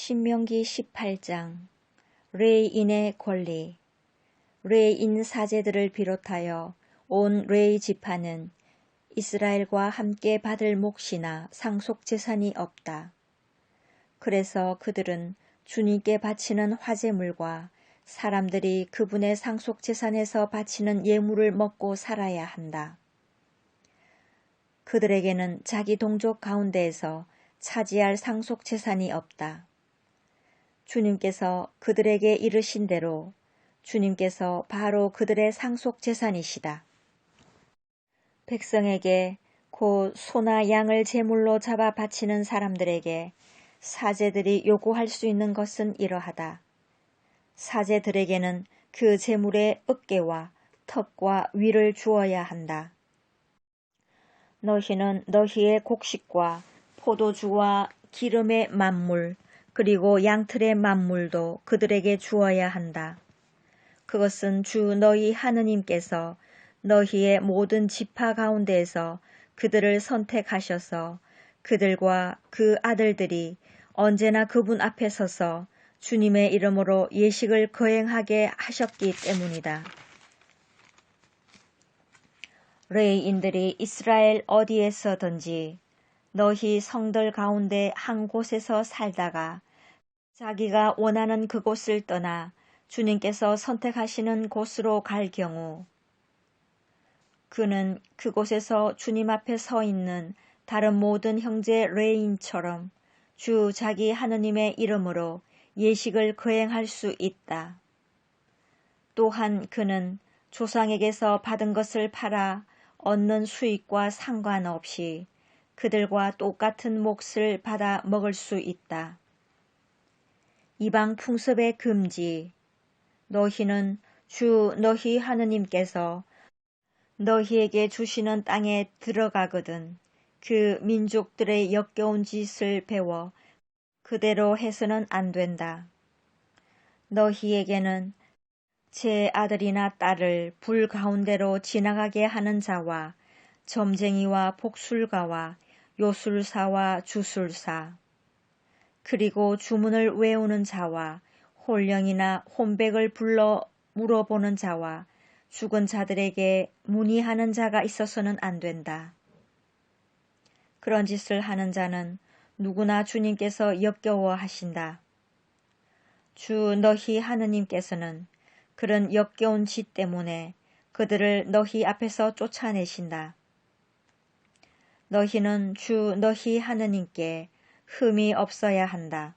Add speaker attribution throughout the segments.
Speaker 1: 신명기 18장 레이인의 권리 레이인 사제들을 비롯하여 온 레이 지파는 이스라엘과 함께 받을 몫이나 상속 재산이 없다. 그래서 그들은 주님께 바치는 화제물과 사람들이 그분의 상속 재산에서 바치는 예물을 먹고 살아야 한다. 그들에게는 자기 동족 가운데에서 차지할 상속 재산이 없다. 주님께서 그들에게 이르신 대로 주님께서 바로 그들의 상속 재산이시다. 백성에게 곧 소나 양을 제물로 잡아 바치는 사람들에게 사제들이 요구할 수 있는 것은 이러하다. 사제들에게는 그 제물의 어깨와 턱과 위를 주어야 한다. 너희는 너희의 곡식과 포도주와 기름의 만물, 그리고 양틀의 만물도 그들에게 주어야 한다. 그것은 주 너희 하느님께서 너희의 모든 지파 가운데에서 그들을 선택하셔서 그들과 그 아들들이 언제나 그분 앞에 서서 주님의 이름으로 예식을 거행하게 하셨기 때문이다. 레이인들이 이스라엘 어디에서든지 너희 성들 가운데 한 곳에서 살다가 자기가 원하는 그곳을 떠나 주님께서 선택하시는 곳으로 갈 경우 그는 그곳에서 주님 앞에 서 있는 다른 모든 형제 레인처럼 주 자기 하느님의 이름으로 예식을 거행할 수 있다. 또한 그는 조상에게서 받은 것을 팔아 얻는 수익과 상관없이 그들과 똑같은 몫을 받아 먹을 수 있다. 이방 풍습의 금지. 너희는 주 너희 하느님께서 너희에게 주시는 땅에 들어가거든 그 민족들의 역겨운 짓을 배워 그대로 해서는 안 된다. 너희에게는 제 아들이나 딸을 불 가운데로 지나가게 하는 자와 점쟁이와 복술가와 요술사와 주술사 그리고 주문을 외우는 자와 홀령이나 혼백을 불러 물어보는 자와 죽은 자들에게 문의하는 자가 있어서는 안 된다. 그런 짓을 하는 자는 누구나 주님께서 역겨워 하신다. 주 너희 하느님께서는 그런 역겨운 짓 때문에 그들을 너희 앞에서 쫓아내신다. 너희는 주 너희 하느님께 흠이 없어야 한다.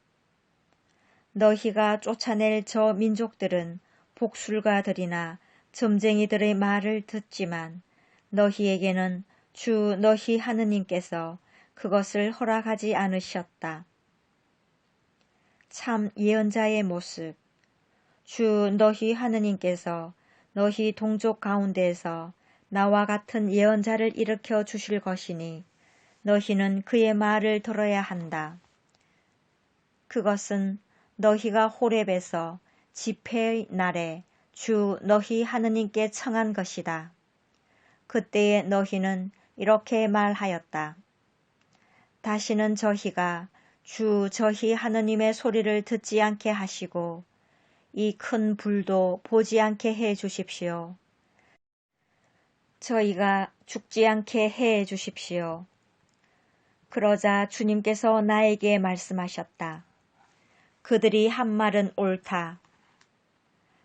Speaker 1: 너희가 쫓아낼 저 민족들은 복술가들이나 점쟁이들의 말을 듣지만 너희에게는 주 너희 하느님께서 그것을 허락하지 않으셨다. 참 예언자의 모습 주 너희 하느님께서 너희 동족 가운데에서 나와 같은 예언자를 일으켜 주실 것이니 너희는 그의 말을 들어야 한다. 그것은 너희가 호렙에서 집회의 날에 주 너희 하느님께 청한 것이다. 그때에 너희는 이렇게 말하였다. 다시는 저희가 주 저희 하느님의 소리를 듣지 않게 하시고 이 큰 불도 보지 않게 해 주십시오. 저희가 죽지 않게 해 주십시오. 그러자 주님께서 나에게 말씀하셨다. 그들이 한 말은 옳다.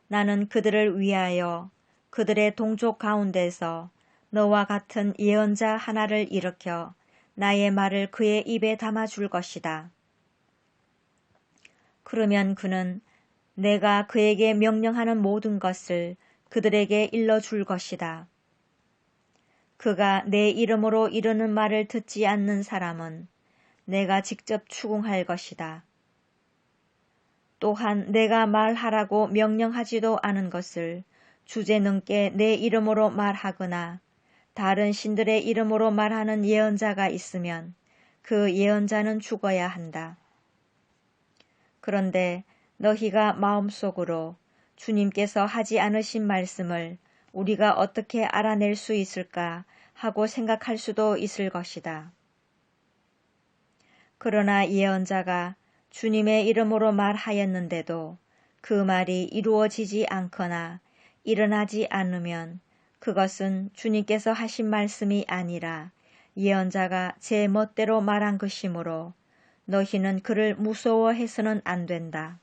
Speaker 1: 나는 그들을 위하여 그들의 동족 가운데서 너와 같은 예언자 하나를 일으켜 나의 말을 그의 입에 담아줄 것이다. 그러면 그는 내가 그에게 명령하는 모든 것을 그들에게 일러줄 것이다. 그가 내 이름으로 이르는 말을 듣지 않는 사람은 내가 직접 추궁할 것이다. 또한 내가 말하라고 명령하지도 않은 것을 주제넘게 내 이름으로 말하거나 다른 신들의 이름으로 말하는 예언자가 있으면 그 예언자는 죽어야 한다. 그런데 너희가 마음속으로 주님께서 하지 않으신 말씀을 우리가 어떻게 알아낼 수 있을까 하고 생각할 수도 있을 것이다. 그러나 예언자가 주님의 이름으로 말하였는데도 그 말이 이루어지지 않거나 일어나지 않으면 그것은 주님께서 하신 말씀이 아니라 예언자가 제 멋대로 말한 것이므로 너희는 그를 무서워해서는 안 된다.